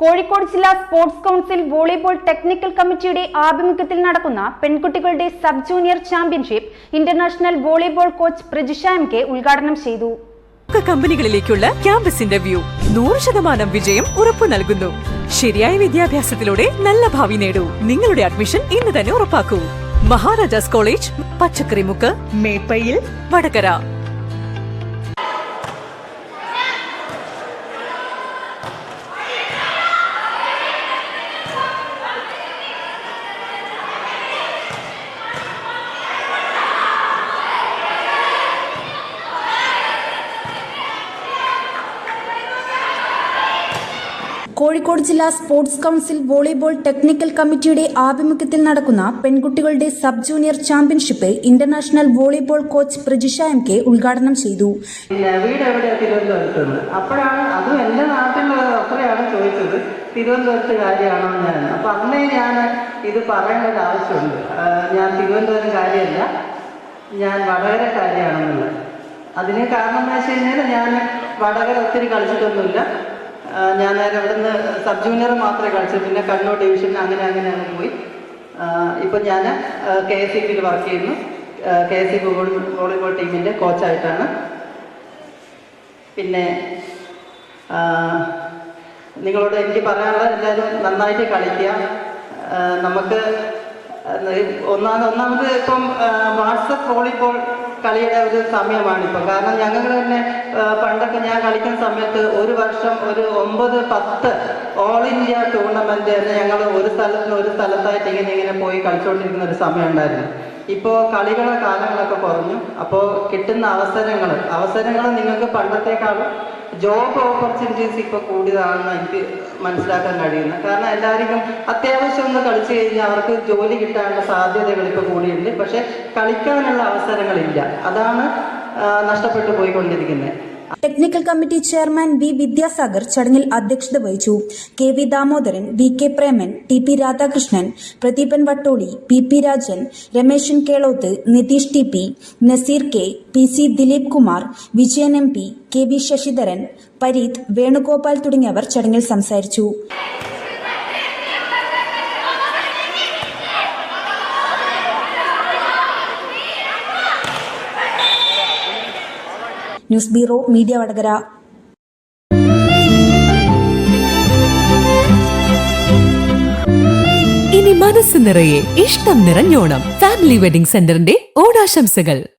കോഴിക്കോട് ജില്ലാ sports council volleyball technical കമ്മിറ്റിയുടെ ആഭിമുഖ്യത്തിൽ നടക്കുന്ന പെൺകുട്ടികളുടെ sub junior championship international volleyball coach Prajisha M K ഉദ്ഘാടനം ചെയ്തു. കമ്പനികളിലേക്കുള്ള ക്യാമ്പസ് ഇന്റർവ്യൂ നൂറ് ശതമാനം വിജയം ഉറപ്പു നൽകുന്നു. ശരിയായ വിദ്യാഭ്യാസത്തിലൂടെ നല്ല ഭാവി നേടൂ. നിങ്ങളുടെ അഡ്മിഷൻ ഇന്ന് തന്നെ ഉറപ്പാക്കൂ. മഹാരാജാസ് കോളേജ് പച്ചക്കറിമുക്ക് മേപ്പയിൽ വടകര. കോഴിക്കോട് ജില്ലാ സ്പോർട്സ് കൌൺസിൽ വോളിബോൾ ടെക്നിക്കൽ കമ്മിറ്റിയുടെ ആഭിമുഖ്യത്തിൽ നടക്കുന്ന പെൺകുട്ടികളുടെ sub junior championship international volleyball coach Prajisha M K ഉദ്ഘാടനം ചെയ്തു. അപ്പോഴാണ് അതും എന്റെ നാട്ടിലുള്ള അത്രയാണ് ചോദിച്ചത്. തിരുവനന്തപുരത്ത് കാര്യമാണോ ഞാൻ അപ്പം അന്നേ ഞാൻ ഇത് പറയേണ്ട ഒരു ആവശ്യമുണ്ട് ഞാൻ തിരുവനന്തപുരം കാര്യമല്ല. ഞാൻ വടകര കാര്യമാണെന്നുള്ളത്. അതിന് കാരണം എന്ന് വെച്ച് കഴിഞ്ഞാൽ ഞാൻ വടകര ഒത്തിരി കളിച്ചിട്ടൊന്നുമില്ല. ഞാൻ നേരെ ഇവിടുന്ന് സബ് ജൂനിയർ മാത്രമേ കളിച്ചു പിന്നെ കണ്ണൂർ ഡിവിഷൻ അങ്ങനെ അങ്ങനെ അങ്ങ് പോയി. ഇപ്പം ഞാൻ കെ എസ് സി ബിയിൽ വർക്ക് ചെയ്യുന്നു. കെ എസ് സി വോളിബോൾ ടീമിന്റെ കോച്ചായിട്ടാണ്. പിന്നെ നിങ്ങളോട് എനിക്ക് പറയാനുള്ളത് എല്ലാവരും നന്നായിട്ട് കളിക്കുക. നമുക്ക് ഒന്നാമത് ഒന്നാമത് ഇപ്പം വാട്സപ്പ് വോളിബോൾ കളിയുടെ ഒരു സമയമാണ് ഇപ്പൊ. കാരണം ഞങ്ങൾ തന്നെ പണ്ടൊക്കെ ഞാൻ കളിക്കുന്ന സമയത്ത് ഒരു വർഷം ഒരു ഒമ്പത് പത്ത് ഓൾ ഇന്ത്യ ടൂർണമെന്റ് തന്നെ ഞങ്ങൾ ഒരു സ്ഥലത്ത് നിന്ന് ഒരു സ്ഥലത്തായിട്ട് ഇങ്ങനെ ഇങ്ങനെ പോയി കളിച്ചുകൊണ്ടിരിക്കുന്ന ഒരു സമയം ഉണ്ടായിരുന്നു കളികളുടെ കാലങ്ങളൊക്കെ കുറഞ്ഞു. അപ്പോൾ കിട്ടുന്ന അവസരങ്ങൾ അവസരങ്ങൾ നിങ്ങൾക്ക് പണ്ടത്തെക്കാളും ജോബ് ഓപ്പർച്യൂണിറ്റീസ് ഇപ്പോൾ കൂടിയതാണെന്ന് എനിക്ക് മനസ്സിലാക്കാൻ കഴിയുന്നത് കാരണം എല്ലാവർക്കും അത്യാവശ്യം ഒന്ന് കളിച്ചു കഴിഞ്ഞാൽ അവർക്ക് ജോലി കിട്ടാനുള്ള സാധ്യതകൾ ഇപ്പോൾ കൂടിയുണ്ട്. പക്ഷെ കളിക്കാനുള്ള അവസരങ്ങളില്ല. അതാണ് നഷ്ടപ്പെട്ടു പോയിക്കൊണ്ടിരിക്കുന്നത്. Technical committee chairman V Vidyasagar ചടങ്ങിൽ അധ്യക്ഷത വഹിച്ചു. K V Damodaran V K Preman T P Radhakrishnan Pradeepan Vattoli P P Rajan Rameshan Kelothu Nitheesh T P Naseer K P C Dileep Kumar Vijayan M P K V Sasidharan Pareeth Venugopal തുടങ്ങിയവർ ചടങ്ങിൽ സംസാരിച്ചു. News bureau media Vadakara. ഇനി മനസ്സ് നിറയെ ഇഷ്ടം നിറഞ്ഞോണം. Family wedding സെന്ററിന്റെ ഓണാശംസകൾ.